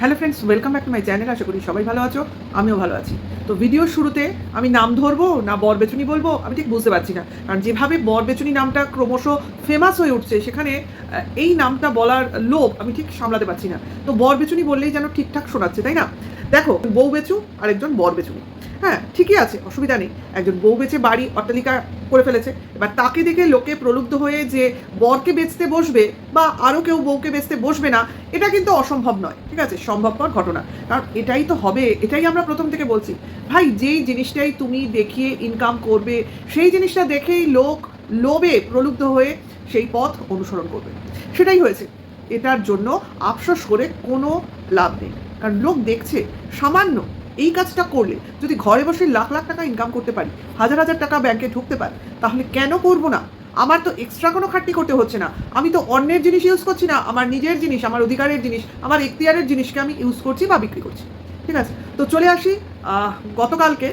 Hello friends welcome back to my channel আশা করি সবাই ভালো আছো, আমিও ভালো আছি। তো ভিডিওর শুরুতে আমি নাম ধরবো না বর বরবেচুনি বলব, আমি ঠিক বুঝতে পারছি না। কারণ যেভাবে বরবেচুনি নামটা ক্রমশ ফেমাস হয়ে উঠছে, সেখানে এই নামটা বলার লোভ আমি ঠিক সামলাতে পারছি না। তো বরবেচুনি বললেই যেন ঠিকঠাক শোনাচ্ছে, তাই না? দেখো, বউ বেচু আর একজন বর বেচুনি। হ্যাঁ ঠিকই আছে, অসুবিধা নেই। একজন বউ বেচে বাড়ি, অট্টালিকা করে ফেলেছে। এবার তাকে দেখে লোকে প্রলুব্ধ হয়ে যে বরকে বেচতে বসবে বা আরও কেউ বউকে বেচতে বসবে না, এটা কিন্তু অসম্ভব নয়। ঠিক আছে? সম্ভবপর ঘটনা। কারণ এটাই তো হবে, এটাই আমরা প্রথম থেকে বলছি। ভাই, যেই জিনিসটাই তুমি দেখিয়ে ইনকাম করবে, সেই জিনিসটা দেখেই লোক লোভে প্রলুব্ধ হয়ে সেই পথ অনুসরণ করবে। সেটাই হয়েছে। এটার জন্য আফসোস করে কোনো লাভ নেই। কারণ লোক দেখছে, সামান্য এই কাজটা করলে যদি ঘরে বসে লাখ লাখ টাকা ইনকাম করতে পারি, হাজার হাজার টাকা ব্যাংকে ঢুকতে পারি, তাহলে কেন করব না? আমার তো এক্সট্রা কোনো খাটনি করতে হচ্ছে না। আমি তো অন্যের জিনিস ইউজ করছি না, আমার নিজের জিনিস, আমার অধিকারের জিনিস, আমার এখতিয়ারের জিনিসকে আমি ইউজ করছি বা বিক্রি করছি। ঠিক আছে? তো চলে আসি গতকালকে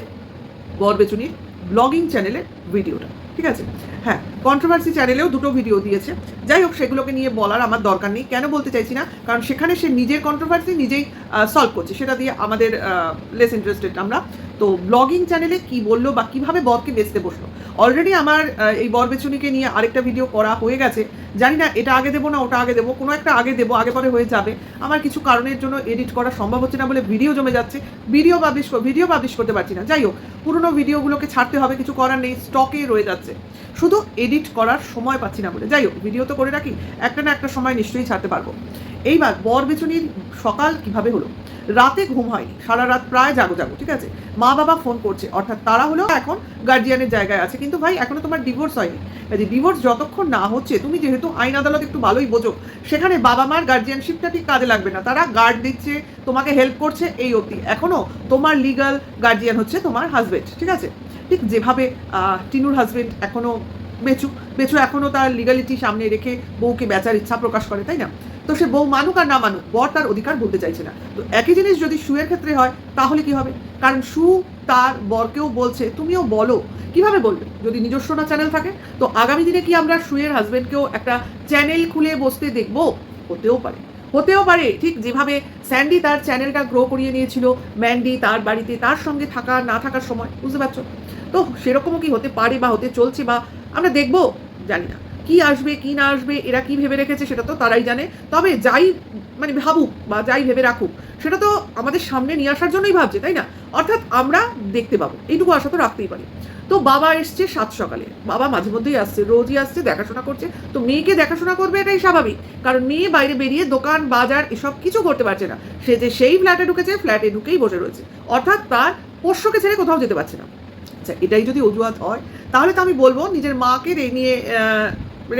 বরবেচুনির ব্লগিং চ্যানেলের ভিডিওটা ঠিক আছে? হ্যাঁ কন্ট্রোভার্সি চ্যানেলেও দুটো ভিডিও দিয়েছে। যাই হোক, সেগুলোকে নিয়ে বলার আমার দরকার নেই। কেন বলতে চাইছি না? কারণ সেখানে সে নিজের কন্ট্রোভার্সি নিজেই সলভ করছে। সেটা দিয়ে আমাদের লেস ইন্টারেস্টেড আমরা। তো ব্লগিং চ্যানেলে কি বলল বা কীভাবে বরকে বেচতে বসল? অলরেডি আমার এই বরবেচুনিকে নিয়ে আরেকটা ভিডিও করা হয়ে গেছে। জানি না, এটা আগে দেবো না ওটা আগে দেবো। কোনো একটা আগে দেবো, আগে পরে হয়ে যাবে। আমার কিছু কারণের জন্য এডিট করা সম্ভব হচ্ছে না বলে ভিডিও জমে যাচ্ছে। ভিডিও পাবলিশ ভিডিও পাবলিশ করতে পারছি না। যাই হোক, পুরোনো ভিডিওগুলোকে ছাড়তে হবে, কিছু করার নেই স্টকে রয়ে যাচ্ছে। শুধু এডিট করার সময় পাচ্ছি না বলে। যাই হোক ভিডিও তো করে রাখি, একটা না একটা সময় নিশ্চয়ই ছাড়তে পারব। এইবার বর বেচুনির সকাল কীভাবে হলো? রাতে ঘুম হয়নি, সারা রাত প্রায় জাগো জাগো, ঠিক আছে? মা বাবা ফোন করছে, অর্থাৎ তারা হলো এখন গার্জিয়ানের জায়গায় আছে। কিন্তু ভাই, এখনও তোমার ডিভোর্স হয়নি। কাজে ডিভোর্স যতক্ষণ না হচ্ছে, তুমি যেহেতু আইন আদালত একটু ভালোই বোঝো, সেখানে বাবা মার গার্জিয়ানশিপটা ঠিক কাজে লাগবে না। তারা গার্ড দিচ্ছে, তোমাকে হেল্প করছে এই অবধি। এখনও তোমার লিগাল গার্জিয়ান হচ্ছে তোমার হাজবেন্ড ঠিক আছে? ঠিক যেভাবে টিনুর হাজবেন্ড এখনও বেচু বেচু এখনও তার লিগালিটি সামনে রেখে বউকে বেচার ইচ্ছা প্রকাশ করে, তাই না? তো সে বউ মানুক আর না মানুক, বর তার অধিকার বলতে চাইছে না। তো একই জিনিস যদি সুয়ের ক্ষেত্রে হয়, তাহলে কি হবে? কারণ সু তার বরকেও বলছে, তুমিও বলো। কীভাবে বলবে? যদি নিজস্ব না চ্যানেল থাকে, তো আগামী দিনে কি আমরা সুয়ের হাজবেন্ডকেও একটা চ্যানেল খুলে বসতে দেখব? হতেও পারে। হতেও পারে, ঠিক যেভাবে স্যান্ডি তার চ্যানেলটা গ্রো করিয়ে নিয়েছিল, ম্যান্ডি তার বাড়িতে তার সঙ্গে থাকা, না থাকার সময়, বুঝতে পারছ? তো সেরকমও কি হতে পারে বা হতে চলছে বা আমরা দেখব, জানি না। কি আসবে, কি না আসবে, এরা কি ভেবে রেখেছে সেটা তো তারাই জানে। তবে যাই মানে ভাবুক বা যাই ভেবে রাখুক, সেটা তো আমাদের সামনে নিয়ে আসার জন্যই ভাবছে, তাই না? অর্থাৎ আমরা দেখতে পাবো, এইটুকু আশা তো রাখতেই পারি। তো বাবা এসছে সাত সকালে, বাবা মাঝে মধ্যেই আসছে, রোজই আসছে, দেখাশোনা করছে। তো মেয়েকে দেখাশোনা করবে এটাই স্বাভাবিক, কারণ মেয়ে বাইরে বেরিয়ে দোকান, বাজার, এসব কিছু করতে পারছে না। সে যে সেই ফ্ল্যাটে ঢুকেছে ফ্ল্যাটে ঢুকেই বসে রয়েছে। অর্থাৎ তার পোষ্যকে ছেড়ে কোথাও যেতে পারছে না। আচ্ছা এটাই যদি অজুহাত হয়, তাহলে তো আমি বলব নিজের মাকে রে, নিয়ে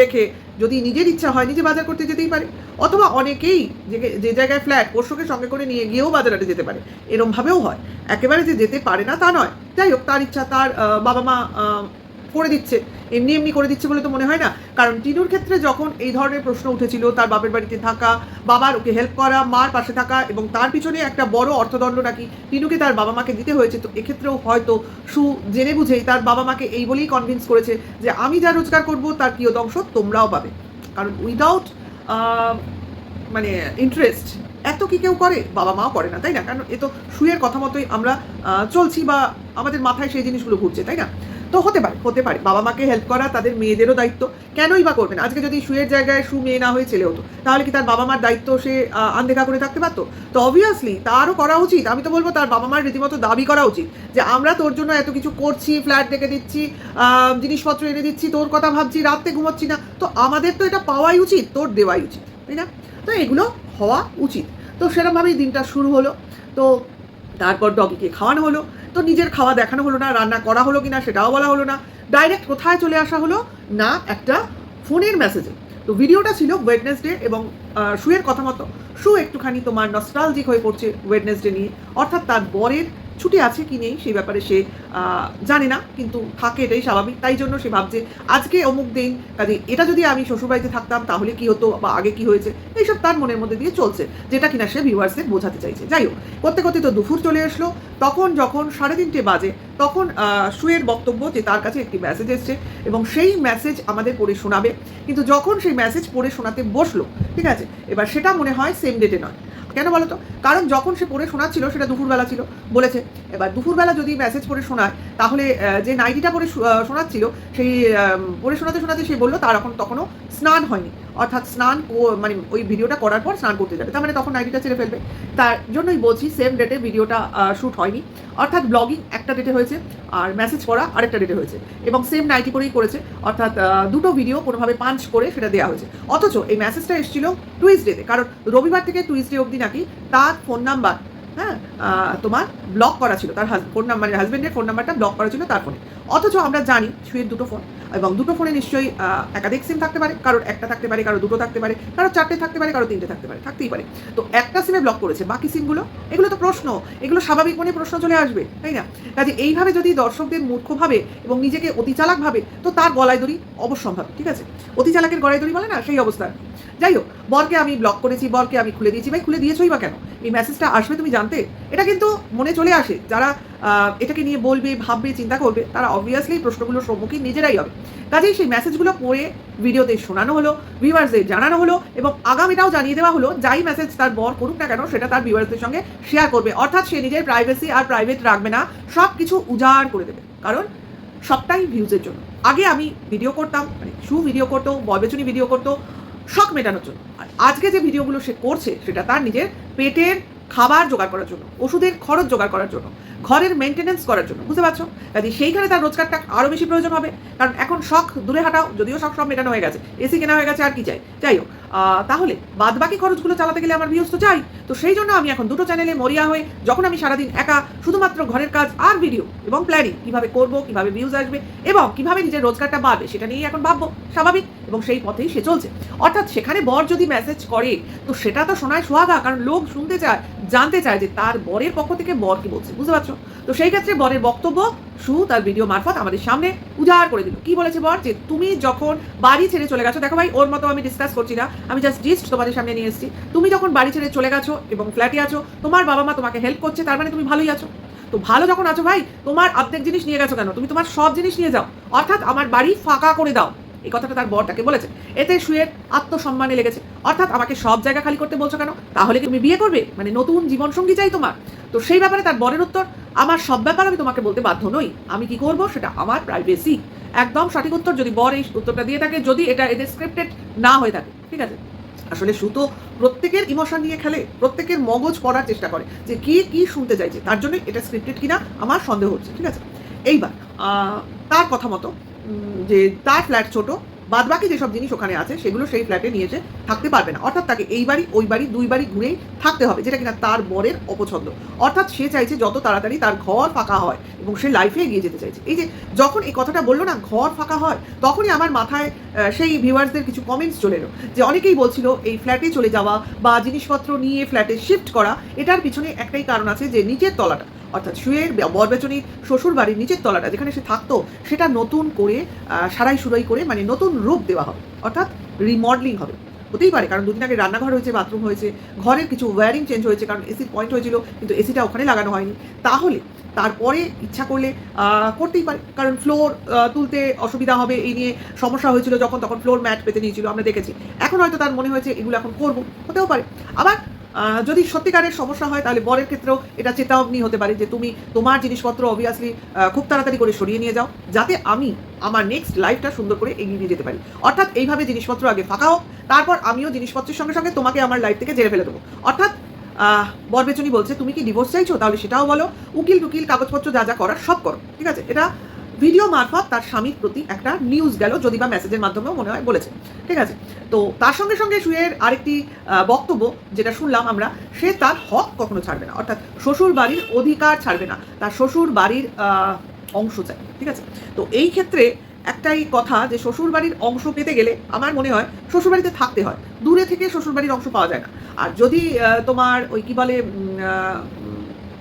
রেখে যদি নিজের ইচ্ছা হয় নিজে বাজার করতে যেতেই পারে। অথবা অনেকেই যে জায়গায় ফ্ল্যাট পোষ্যকে সঙ্গে করে নিয়ে গিয়েও বাজারাটে যেতে পারে। এরমভাবেও হয়। একেবারে যে যেতে পারে না তা নয়। যাই হোক, তার ইচ্ছা, তার বাবা মা করে দিচ্ছে। এমনি এমনি করে দিচ্ছে বলে তো মনে হয় না। কারণ টিনুর ক্ষেত্রে যখন এই ধরনের প্রশ্ন উঠেছিল, তার বাপের বাড়িতে থাকা, বাবার ওকে হেল্প করা, মার পাশে থাকা এবং তার পিছনে একটা বড় অর্থদণ্ড নাকি টিনুকে তার বাবা মাকে দিতে হয়েছে, তো এক্ষেত্রেও হয়তো সু জেনে বুঝেই তার বাবা মাকে এই বলেই কনভিন্স করেছে যে, আমি যা রোজগার করব, তার কিয়দংশ তোমরাও পাবে। কারণ উইদাউট মানে ইন্টারেস্ট এত কি কেউ করে? বাবা মাও করে না, তাই না? কারণ এ তো সুয়ের কথা মতোই আমরা চলছি বা আমাদের মাথায় সেই জিনিসগুলো ঘুরছে, তাই না? তো হতে পারে হতে পারে। বাবা মাকে হেল্প করা, তাদের মেয়েদেরও দায়িত্ব। কেনই বা করবেন আজকে যদি সুয়ের জায়গায় সু মেয়ে না হয়ে ছেলে হতো, তাহলে কি তার বাবা মার দায়িত্ব সে আনদেখা করে থাকতে পারতো? তো অবভিয়াসলি তারও করা উচিত। আমি তো বলব তার বাবা মার রীতিমতো দাবি করা উচিত যে, আমরা তোর জন্য এত কিছু করছি ফ্ল্যাট দেখে দিচ্ছি জিনিসপত্র এনে দিচ্ছি, তোর কথা ভাবছি, রাত্রে ঘুমাচ্ছি না। তো আমাদের তো এটা পাওয়াই উচিত, তোর দেওয়াই উচিত, তাই না? তো এগুলো হওয়া উচিত। তো সেরকমভাবেই দিনটা শুরু হলো। তো তারপর ডগিকে খাওয়ানো হলো। তো নিজের খাওয়া দেখানো হলো না, রান্না করা হলো কিনা সেটাও বলা হলো না। ডাইরেক্ট কোথায় চলে আসা হলো না একটা ফোনের মেসেজে তো ভিডিওটা ছিল ওয়েডনেসডে এবং শুয়ের কথা মতো। শু একটুখানি তোমার নস্টালজিক হয়ে পড়ছে ওয়েডনেসডে নিয়ে। অর্থাৎ তার বরের ছুটি আছে কি নেই সেই ব্যাপারে সে জানে না, কিন্তু থাকে এটাই স্বাভাবিক। তাই জন্য সে ভাবছে, আজকে অমুক দিন, কাজে এটা যদি আমি শ্বশুরবাড়িতে থাকতাম, তাহলে কি হতো বা আগে কি হয়েছে? এইসব তার মনের মধ্যে দিয়ে চলছে, যেটা কিনা সে ভিউয়ার্সদের বোঝাতে চাইছে। যাই হোক, করতে করতে তো দুপুর চলে আসলো তখন যখন সাড়ে তিনটে বাজে, তখন সুয়ের বক্তব্য যে তার কাছে একটি মেসেজ এসছে এবং সেই মেসেজ আমাদের পড়ে শোনাবে। কিন্তু যখন সেই মেসেজ পড়ে শোনাতে বসল, ঠিক আছে? এবার সেটা মনে হয় সেম ডেটে নয়। কেন বলো তো? কারণ যখন সে পড়ে শোনাচ্ছিল, সেটা দুপুরবেলা ছিল, বলেছে। এবার দুপুরবেলা যদি মেসেজ পড়ে শোনায়, তাহলে যে নাইটিটা পরে শোনাচ্ছিল, সেই পড়ে শোনাতে শোনাতে সে বলল, তার এখন তখনও স্নান হয়নি। অর্থাৎ স্নান মানে ওই ভিডিওটা করার পর স্নান করতে যাবে। তার মানে তখন নাইটিটা ছেড়ে ফেলবে। তার জন্যই বলছি সেম ডেটে ভিডিওটা শ্যুট হয়নি। অর্থাৎ ব্লগিং একটা ডেটে হয়েছে, আর মেসেজ করা আরেকটা ডেটে হয়েছে। এবং সেম নাইটি করেই করেছে। অর্থাৎ দুটো ভিডিও কোনোভাবে পাঞ্চ করে সেটা দেওয়া হয়েছে। অথচ এই মেসেজটা এসেছিল টুইসডেতে কারণ রবিবার থেকে টুইসডে অবধি নাকি তার ফোন নাম্বার হ্যাঁ তোমার ব্লক করা ছিল। তার ফোন নাম্বার হাজব্যান্ডের ফোন নাম্বারটা ব্লক করা ছিল তার ফোনে অথচ আমরা জানি, সুয়ের দুটো ফোন এবং দুটো ফোনে নিশ্চয়ই একাধিক সিম থাকতে পারে, কারোর একটা থাকতে পারে কারও দুটো থাকতে পারে কারও চারটে থাকতে পারে কারও তিনটে থাকতে পারে, থাকতেই পারে। তো একটা সিমে ব্লক করেছে, বাকি সিমগুলো এগুলো তো প্রশ্ন, এগুলো স্বাভাবিক মনে প্রশ্ন চলে আসবে, তাই না? কাজে এইভাবে যদি দর্শকদের মূর্খভাবে এবং নিজেকে অতি চালাক ভাবে তো তার গলায় দড়ি অবশ্যম্ভাব, ঠিক আছে? অতি চালাকের গলায় দড়ি বলে না? সেই অবস্থা। যাই হোক বরকে আমি ব্লক করেছি, বরকে আমি খুলে দিয়েছি। ভাই, খুলে দিয়েছই বা কেন? এই মেসেজটা আসবে তুমি জানতে? এটা কিন্তু মনে চলে আসে। যারা এটাকে নিয়ে বলবে, ভাববে, চিন্তা করবে, তারা অবভিয়াসলি এই প্রশ্নগুলোর সম্মুখীন নিজেরাই হবে। কাজেই সেই মেসেজগুলো পড়ে ভিডিওতে শোনানো হলো ভিউয়ার্সদের জানানো হলো এবং আগামীটাও জানিয়ে দেওয়া হলো, যাই মেসেজ তার বর করুক না কেন, সেটা তার ভিউয়ার্সদের সঙ্গে শেয়ার করবে। অর্থাৎ সে নিজের প্রাইভেসি আর প্রাইভেট রাখবে না সব কিছু উজাড় করে দেবে। কারণ সবটাই ভিউজের জন্য। আগে আমি ভিডিও করতাম মানে সু ভিডিও করতো বয়বেচনী ভিডিও করতো শখ মেটানোর জন্য। আর আজকে যে ভিডিওগুলো সে করছে, সেটা তার নিজের পেটের খাবার জোগাড় করার জন্য, ওষুধের খরচ জোগাড় করার জন্য, ঘরের মেনটেনেন্স করার জন্য, বুঝতে পারছ? কাজে সেইখানে তার রোজগারটা আরও বেশি প্রয়োজন হবে। কারণ এখন শখ দূরে হাঁটাও, যদিও শখ সব মেটানো হয়ে গেছে, এসি কেনা হয়ে গেছে আর কি চাই। যাই হোক তাহলে বাদ বাকি খরচগুলো চালাতে গেলে আমার তো চাই। তো সেই জন্য আমি এখন দুটো চ্যানেলে মরিয়া হয়ে যখন আমি সারাদিন একা, শুধুমাত্র ঘরের কাজ আর ভিডিও এবং প্ল্যানিং কীভাবে করব, কীভাবে ভিউজ আসবে এবং কীভাবে নিজের রোজগারটা বাড়বে, সেটা নিয়েই এখন ভাববো, স্বাভাবিক। এবং সেই পথেই সে চলছে। অর্থাৎ সেখানে বর যদি মেসেজ করে, তো সেটা তো শোনায় সোহাগা, কারণ লোক শুনতে চায়, জানতে চায় যে তার বরের পক্ষ থেকে বর কি বলছে, বুঝতে পারছ? তো সেই ক্ষেত্রে বরের বক্তব্য, সু তার ভিডিও মারফত আমাদের সামনে উজাড় করে দিল। কি বলেছে বর? যে তুমি যখন বাড়ি ছেড়ে চলে গেছো, দেখো ভাই, ওর মতো আমি ডিসকাস করছি না, আমি জাস্ট জিস্ট তোমাদের সামনে নিয়ে এসেছি। তুমি যখন বাড়ি ছেড়ে চলে গেছো এবং ফ্ল্যাটে আছো, তোমার বাবা মা তোমাকে হেল্প করছে, তার মানে তুমি ভালোই আছো। তো ভালো যখন আছো ভাই, তোমার অর্ধেক জিনিস নিয়ে গেছো কেন? তুমি তোমার সব জিনিস নিয়ে যাও। অর্থাৎ আমার বাড়ি ফাঁকা করে দাও। এই কথাটা তার বরটাকে বলেছে। এতে শুয়ের আত্মসম্মানে লেগেছে। অর্থাৎ আমাকে সব জায়গা খালি করতে বলছো কেন? তাহলে কি তুমি বিয়ে করবে? মানে নতুন জীবনসঙ্গী চাই তোমার। তো সেই ব্যাপারে তার বরের উত্তর, আমার সব ব্যাপার আমি তোমাকে বলতে বাধ্য নই। আমি কি করব সেটা আমার প্রাইভেসি একদম সঠিক উত্তর যদি বর এই উত্তরটা দিয়ে থাকে, যদি এটা এদের স্ক্রিপ্টেড না হয়ে থাকে। ঠিক আছে? আসলে সুতো প্রত্যেকের ইমোশন নিয়ে খেলে, প্রত্যেকের মগজ পড়ার চেষ্টা করে যে কি কি শুনতে চাইছে। তার জন্য এটা স্ক্রিপ্টেড কিনা আমার সন্দেহ হচ্ছে। ঠিক আছে? এইবার তার কথা মতো যে তার ফ্ল্যাট ছোট, বাদবাকি যেসব জিনিস ওখানে আছে, সেগুলো সেই ফ্ল্যাটে নিয়ে এসে থাকতে পারবে না। অর্থাৎ তাকে এই বাড়ি, ওই বাড়ি, দুই বাড়ি ঘুরেই থাকতে হবে, যেটা কিনা তার বরের অপছন্দ। অর্থাৎ সে চাইছে যত তাড়াতাড়ি তার ঘর ফাঁকা হয় এবং সে লাইফে এগিয়ে যেতে চাইছে। এই যে যখন এই কথাটা বলল না, ঘর ফাঁকা হয়, তখনই আমার মাথায় সেই ভিউয়ার্সদের কিছু কমেন্টস চলে এলো, যে অনেকেই বলছিল এই ফ্ল্যাটে চলে যাওয়া বা জিনিসপত্র নিয়ে ফ্ল্যাটে শিফট করা, এটার পিছনে একটাই কারণ আছে যে নিচের তলাটা। অর্থাৎ শুয়ের বরবেচনির শ্বশুর বাড়ির নিচের তলাটা যেখানে সে থাকতো, সেটা নতুন করে সারাই সুরাই করে মানে নতুন রূপ দেওয়া হবে, অর্থাৎ রিমডেলিং হবে। হতেই পারে, কারণ দুদিন আগে রান্নাঘর হয়েছে বাথরুম হয়েছে, ঘরের কিছু ওয়্যারিং চেঞ্জ হয়েছে, কারণ এসির পয়েন্ট হয়েছিল, কিন্তু এসিটা ওখানে লাগানো হয়নি। তাহলে তারপরে ইচ্ছা করলে করতেই পারে, কারণ ফ্লোর তুলতে অসুবিধা হবে, এই নিয়ে সমস্যা হয়েছিল যখন, তখন ফ্লোর ম্যাট পেতে নিয়েছিল আমরা দেখেছি। এখন হয়তো তার মনে হয়েছে, এগুলো এখন করব, হতেও পারে। আবার যদি সত্যিকারের সমস্যা হয়, তাহলে বরের ক্ষেত্রেও এটা চেতাবনী হতে পারে যে তুমি তোমার জিনিসপত্র অবভিয়াসলি খুব তাড়াতাড়ি করে সরিয়ে নিয়ে যাও, যাতে আমি আমার নেক্সট লাইফটা সুন্দর করে এগিয়ে নিয়ে যেতে পারি। অর্থাৎ এইভাবে জিনিসপত্র আগে ফাঁকা হোক, তারপর আমিও জিনিসপত্রের সঙ্গে সঙ্গে তোমাকে আমার লাইফ থেকে জেরে ফেলে দেবো। অর্থাৎ বরবেচনি বলছে, তুমি কি ডিভোর্স চাইছো? তাহলে সেটাও বলো, উকিল টুকিল, কাগজপত্র যা যা করার সব করো, ঠিক আছে? এটা ভিডিও মারফত তার স্বামীর প্রতি একটা নিউজ গেল, যদি বা মেসেজের মাধ্যমেও মনে হয় বলেছে। ঠিক আছে? তো তার সঙ্গে সঙ্গে শুয়ের আরেকটি বক্তব্য যেটা শুনলাম আমরা, সে তার হক কখনো ছাড়বে না। অর্থাৎ শ্বশুর বাড়ির অধিকার ছাড়বে না। তার শ্বশুর বাড়ির অংশ চাই। ঠিক আছে? তো এই ক্ষেত্রে একটাই কথা যে শ্বশুর বাড়ির অংশ পেতে গেলে আমার মনে হয় শ্বশুর বাড়িতে থাকতে হয়। দূরে থেকে শ্বশুর বাড়ির অংশ পাওয়া যায় না। আর যদি তোমার ওই কি বলে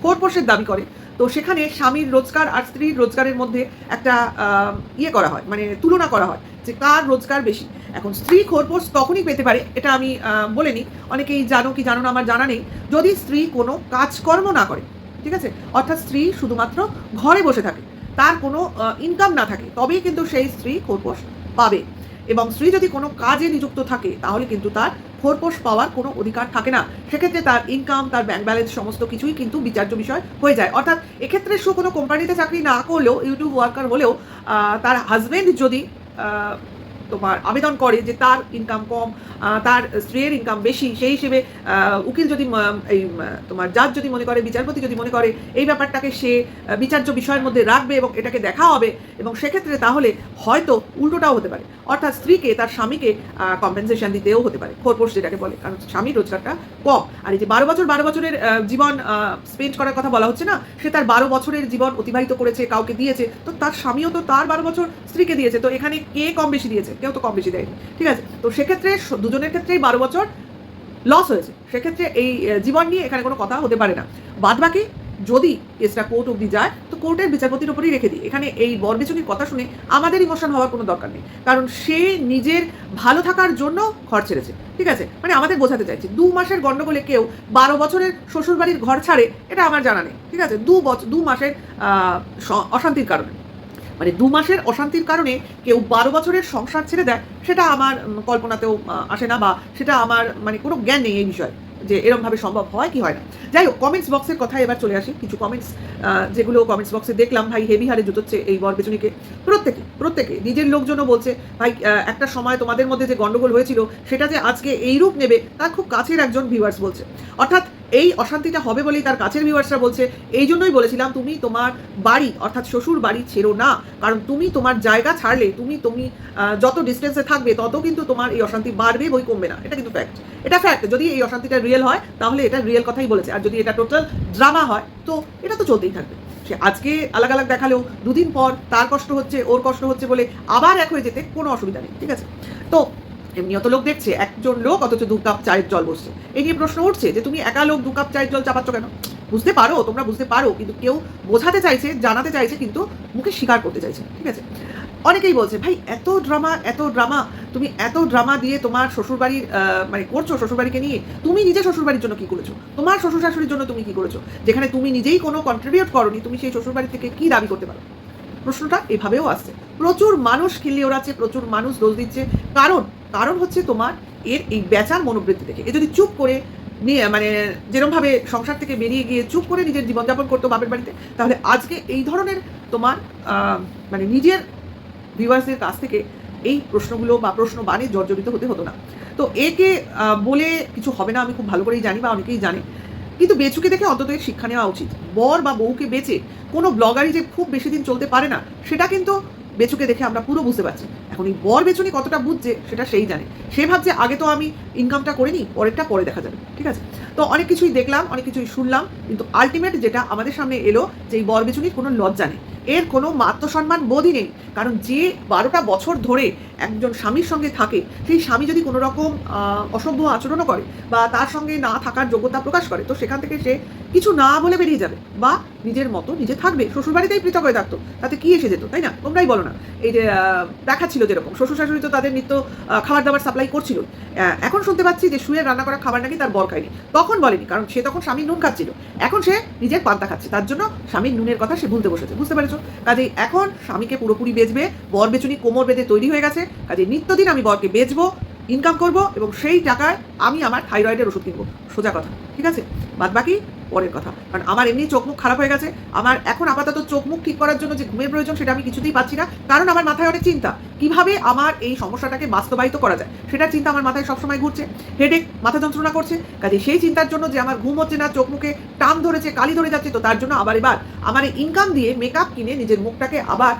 কোর্পোষের দাবি করে তো সেখানে স্বামীর রোজগার আর স্ত্রীর রোজগারের মধ্যে একটা ইয়ে করা হয় মানে তুলনা করা হয় যে কার রোজগার বেশি। এখন স্ত্রী খোরপোষ তখনই পেতে পারে, এটা আমি বলে নিই। অনেকেই জানো কি জানো না আমার জানা নেই। যদি স্ত্রী কোনো কাজকর্ম না করে, ঠিক আছে? অর্থাৎ স্ত্রী শুধুমাত্র ঘরে বসে থাকে, তার কোনো ইনকাম না থাকে, তবেই কিন্তু সেই স্ত্রী খোরপোষ পাবে। এবং স্ত্রী যদি কোনো কাজে নিযুক্ত থাকে, তাহলে কিন্তু তার খোরপোশ পাওয়ার কোনো অধিকার থাকে না। সেক্ষেত্রে তার ইনকাম তার ব্যাংক ব্যালেন্স সমস্ত কিছুই কিন্তু বিচার্য বিষয় হয়ে যায়। অর্থাৎ এক্ষেত্রে সে কোনো কোম্পানিতে চাকরি না করলেও ইউটিউব ওয়ার্কার হলেও তার হাজব্যান্ড যদি তোমার আবেদন করে যে তার ইনকাম কম তার স্ত্রীর ইনকাম বেশি, সেই হিসেবে উকিল যদি এই তোমার জাজ যদি মনে করে, বিচারপতি যদি মনে করে, এই ব্যাপারটাকে সে বিচার্য বিষয়ের মধ্যে রাখবে এবং এটাকে দেখা হবে এবং সেক্ষেত্রে তাহলে হয়তো উল্টোটাও হতে পারে। অর্থাৎ স্ত্রীকে, তার স্বামীকে কম্পেনসেশন দিতেও হতে পারে খোরপোশ যেটাকে বলে, কারণ স্বামীর রোজগারটা কম। আর এই যে বারো বছর, বারো বছরের জীবন স্পেন্ড করার কথা বলা হচ্ছে না, সে তার বারো বছরের জীবন অতিবাহিত করেছে, কাউকে দিয়েছে, তো তার স্বামীও তো তার বারো বছর স্ত্রীকে দিয়েছে, তো এখানে কে কম বেশি দিয়েছে? কেউ তো কম বেশি দেয়নি। ঠিক আছে? তো সেক্ষেত্রে দুজনের ক্ষেত্রেই বারো বছর লস হয়েছে। সেক্ষেত্রে এই জীবন নিয়ে এখানে কোনো কথা হতে পারে না। বাদ বাকি যদি কেসটা কোর্ট অবধি যায়, তো কোর্টের বিচারপতির উপরেই রেখে দিই। এখানে এই বরবেচনির কথা শুনে আমাদের ইমোশন হওয়ার কোনো দরকার নেই। কারণ সে নিজের ভালো থাকার জন্য ঘর ছেড়েছে। ঠিক আছে? মানে আমাদের বোঝাতে চাইছে, দু মাসের গণ্ডগোলে কেউ বারো বছরের শ্বশুরবাড়ির ঘর ছাড়ে, এটা আমার জানা নেই। ঠিক আছে? দু বছর দু মাসের অশান্তির কারণে। মানে দু মাসের অশান্তির কারণে কেউ বারো বছরের সংসার ছেড়ে দেয়, সেটা আমার কল্পনাতেও আসে না বা সেটা আমার মানে কোনো জ্ঞান নেই এই বিষয়ে যে এরমভাবে সম্ভব হয় কি হয় না। যাই হোক কমেন্টস বক্সের কথায় এবার চলে আসি। কিছু কমেন্টস যেগুলো কমেন্টস বক্সে দেখলাম, ভাই হেভি হারে জুতোচ্ছে এই বর পেছনিকে। প্রত্যেকে প্রত্যেকে, নিজের লোকজনও বলছে, ভাই একটা সময় তোমাদের মধ্যে যে গন্ডগোল হয়েছিল, সেটা যে আজকে এই রূপ নেবে, তার খুব কাছের একজন ভিউয়ার্স বলছে। অর্থাৎ এই অশান্তিটা হবে বলেই তার কাছের ভিউয়ার্সরা বলছে। এই জন্যই বলেছিলাম, তুমি তোমার বাড়ি, অর্থাৎ শ্বশুর বাড়ি ছেড়ো না। কারণ তুমি তোমার জায়গা ছাড়লে, তুমি তুমি যত ডিস্টেন্সে থাকবে, তত কিন্তু তোমার এই অশান্তি বাড়বে বই কমবে না। এটা কিন্তু ফ্যাক্ট এটা ফ্যাক্ট যদি এই অশান্তিটা রিয়েল হয়, তাহলে এটা রিয়েল কথাই বলেছে। আর যদি এটা টোটাল ড্রামা হয়, তো এটা তো চলতেই থাকবে। সে আজকে আলাদা আলাদা দেখালেও দুদিন পর তার কষ্ট হচ্ছে, ওর কষ্ট হচ্ছে বলে আবার এক হয়ে যেতে কোনো অসুবিধা নেই, ঠিক আছে? তো এমনিও তো লোক দেখছে, একজন লোক অথচ দু কাপ চায়ের জল বসছে। এই নিয়ে প্রশ্ন উঠছে যে, তুমি একা লোক দু কাপ চায়ের জল চাপাচ্ছ কেন? বুঝতে পারো, তোমরা বুঝতে পারো, কিন্তু কেউ বোঝাতে চাইছে, জানাতে চাইছে, কিন্তু মুখে স্বীকার করতে চাইছে ঠিক আছে? অনেকেই বলছে, ভাই, এত ড্রামা এত ড্রামা, তুমি এত ড্রামা দিয়ে তোমার শ্বশুরবাড়ির মানে করছ শ্বশুরবাড়িকে নিয়ে, তুমি নিজে শ্বশুরবাড়ির জন্য কি করেছ? তোমার শ্বশুর শাশুড়ির জন্য তুমি কি করেছ? যেখানে তুমি নিজেই কোনো কন্ট্রিবিউট করনি, তুমি সেই শ্বশুরবাড়ি থেকে কি দাবি করতে পারো? প্রশ্নটা এভাবেও আসছে। প্রচুর মানুষ খিল্লি ওড়াচ্ছে, প্রচুর মানুষ দোষ দিচ্ছে। কারণ কারণ হচ্ছে তোমার এর এই বেচার মনোবৃত্তি থেকে এ যদি চুপ করে নিয়ে মানে যেরমভাবে সংসার থেকে বেরিয়ে গিয়ে চুপ করে নিজের জীবনযাপন করতো বাপের বাড়িতে, তাহলে আজকে এই ধরনের তোমার মানে নিজের ভিউয়ার্সদের কাছ থেকে এই প্রশ্নগুলো বা প্রশ্ন বানে জর্জরিত হতে হতো না। তো একে বলে কিছু হবে না, আমি খুব ভালো করেই জানি বা অনেকেই জানে। কিন্তু বেচুকে দেখে অন্তত শিক্ষা নেওয়া উচিত। বর বা বউকে বেচে কোনো ব্লগারই যে খুব বেশি দিন চলতে পারে না, সেটা কিন্তু বেচুকে দেখে আমরা পুরো বুঝতে পারছি। এখন এই বর বেচুনি কতটা বুঝছে, সেটা সেই জানে। সে ভাবছে, আগে তো আমি ইনকামটা করে নিই পরেরটা পরে দেখা যাবে। ঠিক আছে? তো অনেক কিছুই দেখলাম, অনেক কিছুই শুনলাম, কিন্তু আলটিমেট যেটা আমাদের সামনে এলো যে এই বর বেচুনির কোনো লজ্জা নেই। এর কোনো আত্মসম্মান বোধই নেই। কারণ যে বারোটা বছর ধরে একজন স্বামীর সঙ্গে থাকে সেই স্বামী যদি কোনো রকম অসভ্য আচরণও করে বা তার সঙ্গে না থাকার যোগ্যতা প্রকাশ করে তো সেখান থেকে সে কিছু না বলে বেরিয়ে যাবে বা নিজের মতো নিজে থাকবে শ্বশুরবাড়িতেই পৃথক হয়ে থাকতো। তাতে কি এসে যেত তাই না? তোমরাই বলো না। এই যে আহ, দেখাচ্ছিল যেরকম শ্বশুর শাশুড়ি তো তাদের নিত্য খাবার দাবার সাপ্লাই করছিল। এখন শুনতে পাচ্ছি যে শুয়ে রান্না করা খাবার নাকি তার বর খায়নি তখন বলেনি কারণ সে তখন স্বামীর নুন খাচ্ছিল। এখন সে নিজের পান্তা খাচ্ছে। তার জন্য স্বামীর নুনের কথা সে ভুলতে বসেছে। বুঝতে পেরেছ? কাজেই এখন স্বামীকে পুরোপুরি বেচবে, বর বেচুনি কোমর বেঁধে তৈরি হয়ে গেছে কাজে নিত্যদিন আমি বরকে বেচবো ইনকাম করব এবং সেই টাকায় আমি আমার থাইরয়েডের ওষুধ কিনবো। সোজা কথা, ঠিক আছে? বাদ বাকি পরের কথা। কারণ আমার এমনি চোখ মুখ খারাপ হয়ে গেছে, আমার এখন আপাতত চোখ মুখ ঠিক করার জন্য যে ঘুমের প্রয়োজন সেটা আমি কিছুতেই পাচ্ছি না। কারণ আমার মাথায় অনেক চিন্তা, কীভাবে আমার এই সমস্যাটাকে বাস্তবায়িত করা যায়? সেটার চিন্তা আমার মাথায় সবসময় ঘুরছে হেডেক মাথা যন্ত্রণা করছে। কাজে সেই চিন্তার জন্য যে আমার ঘুম হচ্ছে না, চোখ মুখে টান ধরেছে, কালি ধরে যাচ্ছে, তো তার জন্য আবার এবার আমার এই ইনকাম দিয়ে মেকআপ কিনে নিজের মুখটাকে আবার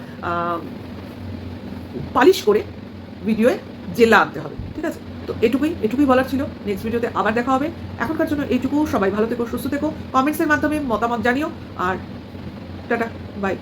পালিশ করে ভিডিওয়ে জেলা আনতে হবে, ঠিক আছে? তো এটুকুই এটুকুই বলার ছিল। নেক্সট ভিডিওতে আবার দেখা হবে। এখনকার জন্য এইটুকু। সবাই ভালো থেকো, সুস্থ থেকো। কমেন্টসের মাধ্যমে মতামত জানিও। আর টাটা বাই